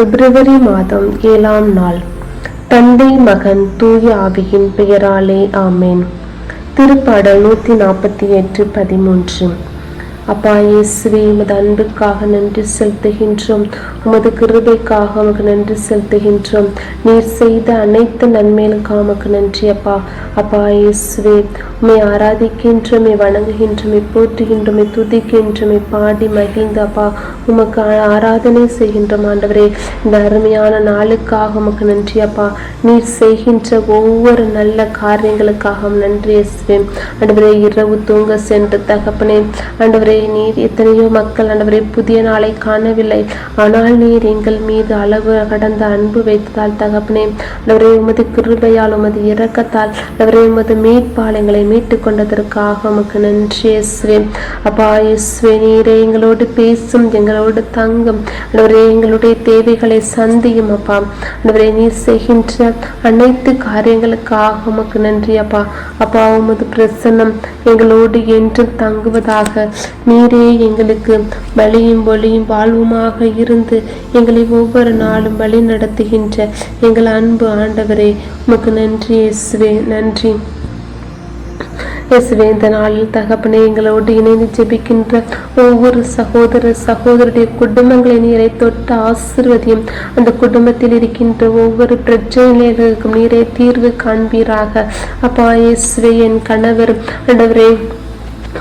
பிப்ரவரி மாதம் ஏழாம் நாள். தந்தை மகன் தூய ஆவியின் பெயராலே ஆமேன். திருப்பாடல் நூற்றி நாற்பத்தி எட்டு பதிமூன்று. அப்பா இயேசுவே உமது அன்புக்காக நன்றி செலுத்துகின்றோம். உமது கிருபைக்காக உமக்கு நன்றி செலுத்துகின்றோம். நீர் செய்த அனைத்து நன்மைகளுக்காக உமக்கு நன்றி அப்பா. அப்பா இயேசுவே உம்மை ஆராதிக்கின்றோம் வணங்குகின்றோம் போற்றுகின்றோம் துதிக்கின்றோம் பாடி மகிழ்ந்து அப்பா. உமக்கு ஆராதனை செய்கின்றோம் ஆண்டவரே. இந்த அருமையான நாளுக்காக உமக்கு நன்றி அப்பா. நீர் செய்கின்ற ஒவ்வொரு நல்ல காரியங்களுக்காக நன்றி இயேசுவே. ஆண்டவரே இரவு தூங்க சென்று தகப்பனே ஆண்டவரே ஆண்டவரே நீர் எத்தனையோ மக்கள் ஆண்டவரே புதிய நாளை காணவில்லை. ஆனால் நீர் எங்கள் மீது அளவு கடந்த அன்பு வைத்ததால் தகப்பனே ஆண்டவரே உமது கிருபையால் உமது இரக்கத்தால் ஆண்டவரே உமது மீட்பாளங்களை மீட்டு கொண்டதற்காக உமக்கு நன்றி இயேசுவே. அப்பா இயேசுவே நீரே எங்களோடு பேசும் எங்களோடு தங்கும் ஆண்டவரே எங்களுடைய தேவைகளை சந்தியும் அப்பா. ஆண்டவரே நீர் செய்கின்ற அனைத்து காரியங்களுக்காக உமக்கு நன்றி அப்பா. அப்பா உமது பிரசன்னம் எங்களோடு என்றும் தங்குவதாக நீரே எங்களுக்கு வழியும் ஒளியும் வாழ்வுமாக இருந்து எங்களை ஒவ்வொரு நாளும் வழி நடத்துகின்ற எங்கள் அன்பு ஆண்டவரே உமக்கு நன்றி இயேசுவே நன்றி. இயேசுவே இந்த நாளில் தகப்பனே எங்களோடு இணைந்து ஜெபிக்கின்ற ஒவ்வொரு சகோதர சகோதரருடைய குடும்பங்களை நீரை தொட்டு ஆசிர்வதியும். அந்த குடும்பத்தில் இருக்கின்ற ஒவ்வொரு பிரச்சனைகளுக்கும் நீரை தீர்வு காண்பீராக. அப்பா இயேசுவே என் கணவர் ஆண்டவரே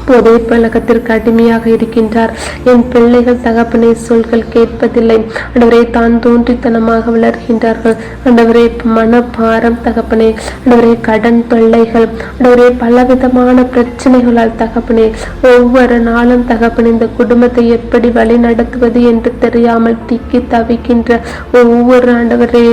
போதை பழக்கத்திற்கு அடிமையாக இருக்கின்றார். என் பிள்ளைகள் தகப்பனை சொல்கள் கேட்பதில்லை. ஆண்டவரே தான் தோன்றித்தனமாக வளர்கின்றார்கள். ஆண்டவரே மனப்பாரம் தகப்பனே. ஆண்டவரே கடன் தொல்லைகள். ஆண்டவரே பலவிதமான பிரச்சனைகளால் தகப்பனே. ஒவ்வொரு நாளும் தகப்பனே இந்த குடும்பத்தை எப்படி வழி நடத்துவது என்று தெரியாமல் திக்கி தவிக்கின்ற ஒவ்வொரு ஆண்டவரே.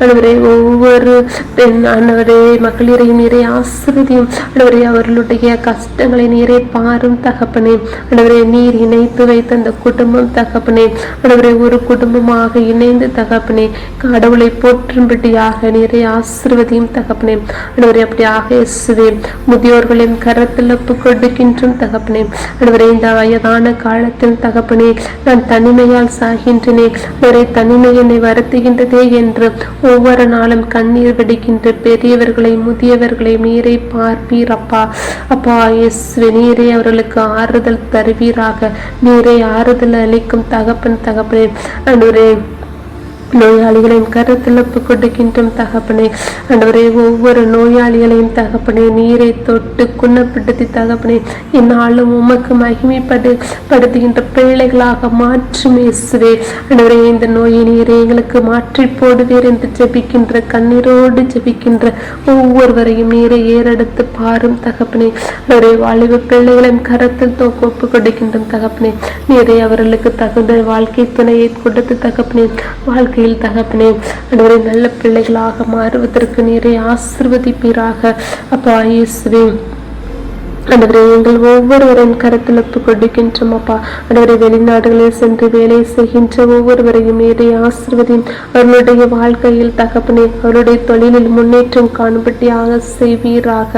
ஆண்டவரே ஒவ்வொரு பெண் ஆண்டவரே மகளிரையும் நிறைய ஆசிரியம் ஆண்டவரே அவர்களுடைய கஷ்டங்களை நீரே பாரும் தகப்பனே. ஆண்டவரே நீர் இணைத்து வைத்த அந்த குடும்பம் தகப்பனே. ஆண்டவரே ஒரு குடும்பமாக இணைந்து தகப்பனே. கடவுளை போற்றும்படியாக நீரை ஆசிர்வதியும் தகப்பனே. ஆண்டவரே அப்படியாக இயேசுவே முதியோர்களின் கரத்தில் ஒப்பு கொடுக்கின்றும் தகப்பனே. ஆண்டவரே இந்த வயதான காலத்தில் தகப்பனே நான் தனிமையால் சாகின்றனே. ஒரே தனிமை என்னை வருத்துகின்றதே என்று ஒவ்வொரு நாளும் கண்ணீர் வெடிக்கின்ற பெரியவர்களை முதியவர்களை நீரை பார்ப்பீர் அப்பா. அப்பா இயேசுவே நீரே அவர்களுக்கு ஆறுதல் தருவீராக. நீரை ஆறுதல் அளிக்கும் தகப்பன் தகப்பனே. ஆண்டவரே நோயாளிகளையும் கருத்தில் கொடுக்கின்றோம் தகப்பனே. ஆண்டவரே ஒவ்வொரு நோயாளிகளையும் தகப்பனே நீரை தொட்டு குணப்படுத்தி தகப்பனே இந்நாளும் உமக்கு மகிமைப்படு படுத்துகின்ற பிள்ளைகளாக மாற்றும் இயேசுவே. ஆண்டவரே இந்த நோயை நீரை எங்களுக்கு மாற்றி போடுவீர் என்று ஜெபிக்கின்ற கண்ணீரோடு ஜெபிக்கின்ற ஒவ்வொருவரையும் நீரை ஏறெடுத்து பாரும் தகப்பனே. ஆண்டவரே வாலிப பிள்ளைகளின் கரத்தில் தோக்கு ஒப்பு கொடுக்கின்றோம் தகப்பனே. நீரை அவர்களுக்கு தகுந்த வாழ்க்கை துணையை கொடுத்து தகப்பனே வாழ்க்கை வகையில் தகப்பனே அன்றுவரை நல்ல பிள்ளைகளாக மாறுவதற்கு நீரை ஆசிர்வதிப்பீராக. அப்பா இயேசுவே ஆண்டவரே எங்கள் ஒவ்வொருவரின் கருத்தில் ஒப்பு கொடுக்கின்றோம் அப்பா. ஆண்டவரை வெளிநாடுகளில் சென்று வேலை செய்கின்ற ஒவ்வொருவரையும் நீரை ஆசிர்வதியும். அவர்களுடைய வாழ்க்கையில் தகப்பனே அவருடைய தொழிலில் முன்னேற்றம் காணும்படியாக செய்வீராக.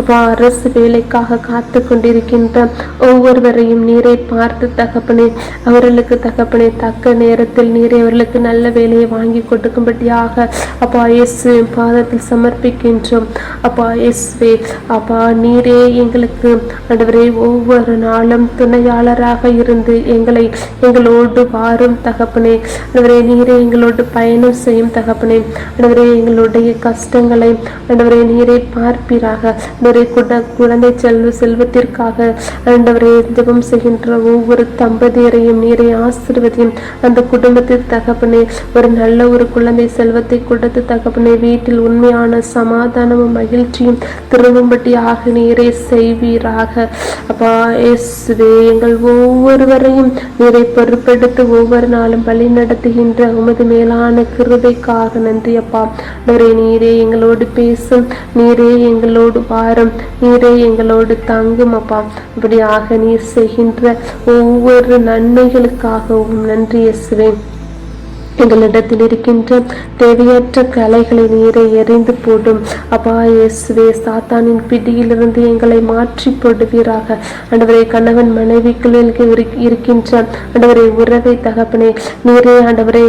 அப்பா அரசு வேலைக்காக காத்து கொண்டிருக்கின்ற ஒவ்வொருவரையும் நீரை பார்த்து தகப்பனே அவர்களுக்கு தகப்பனே தக்க நேரத்தில் நீரை அவர்களுக்கு நல்ல வேலையை வாங்கி கொடுக்கும்படியாக அப்பா இயேசு பாதத்தில் சமர்ப்பிக்கின்றோம். அப்பா இயேசுவே அப்பா நீரே எங்களுக்கு எங்களுக்கு. ஆண்டவரே ஒவ்வொரு நாளும் துணையாளராக இருந்து எங்களை எங்களோடு வாரும் தகப்பனே. ஆண்டவரே நீரே எங்களோடு பயணம் செய்யும் தகப்பனே. ஆண்டவரே எங்களுடைய கஷ்டங்களை ஆண்டவரே நீரை பார்ப்பீராக. ஆண்டவரே குட குழந்தை செல்வ செல்வத்திற்காக. ஆண்டவரே ஜெபம் செய்கின்ற ஒவ்வொரு தம்பதியரையும் நீரை ஆசிர்வதியும். அந்த குடும்பத்தில் தகப்பனே ஒரு நல்ல ஒரு குழந்தை செல்வத்தை கொடுத்து தகப்பனே வீட்டில் உண்மையான சமாதானமும் மகிழ்ச்சியும் திரும்பும்படியாக செய் செய்வீராக. அப்பா இயேசுவே எங்கள் ஒவ்வொருவரையும் நீரை பொறுப்பெடுத்து ஒவ்வொரு நாளும் வழி நடத்துகின்ற உமது மேலான கிருபைக்காக நன்றி அப்பா. நீரே நீரே எங்களோடு பேசும் நீரே எங்களோடு வாரும் நீரே எங்களோடு தங்கும் அப்பா. இப்படியாக நீர் செய்கின்ற ஒவ்வொரு நன்மைகளுக்காகவும் நன்றி இயேசுவேன் எங்களிடத்தில் இருக்கின்ற தேவையற்ற கலைகளை நீரை எறிந்து போடும். அப்பா இயேசுவே சாத்தானின் பிடியிலிருந்து எங்களை மாற்றி போடுவீராக. ஆண்டவரே கணவன் மனைவிக்குள்ளில் இருக்கின்ற ஆண்டவரே உறவை தகப்பனே நீரே ஆண்டவரே.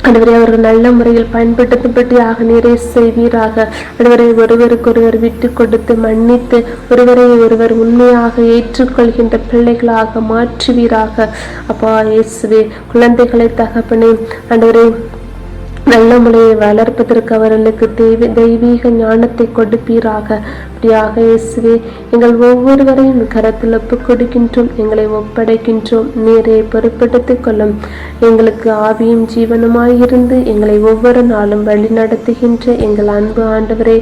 உம், அவர்கள் நல்ல முறையில் பயன்படுத்தும்படியாக நீரே செய்வீராக. ஆண்டவரை ஒருவருக்கொருவர் விட்டு கொடுத்து மன்னித்து ஒருவரை ஒருவர் உண்மையாக ஏற்றுக்கொள்கின்ற பிள்ளைகளாக மாற்றுவீராக. அப்பா இயேசுவே குழந்தைகளை தகப்பனே ஆண்டவரே நல்ல முறையை வளர்ப்பதற்கு அவர்களுக்கு தெய்வ தெய்வீக ஞானத்தை கொடுப்பீராக. அப்படியாக இயேசுவே எங்கள் ஒவ்வொருவரையும் கரத்தில் ஒப்புக் கொடுக்கின்றோம் எங்களை ஒப்படைக்கின்றோம். நீரை பொறுப்படுத்திக் கொள்ளும். எங்களுக்கு ஆவியும் ஜீவனுமாயிருந்து எங்களை ஒவ்வொரு நாளும் வழி நடத்துகின்ற எங்கள் அன்பு ஆண்டவரே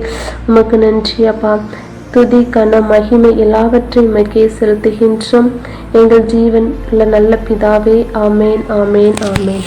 உமக்கு நன்றி அப்பா. துதி கன மகிமை எல்லாவற்றையும் மக்கே செலுத்துகின்றோம். எங்கள் ஜீவன் உள்ள நல்ல பிதாவே ஆமேன் ஆமேன் ஆமேன்.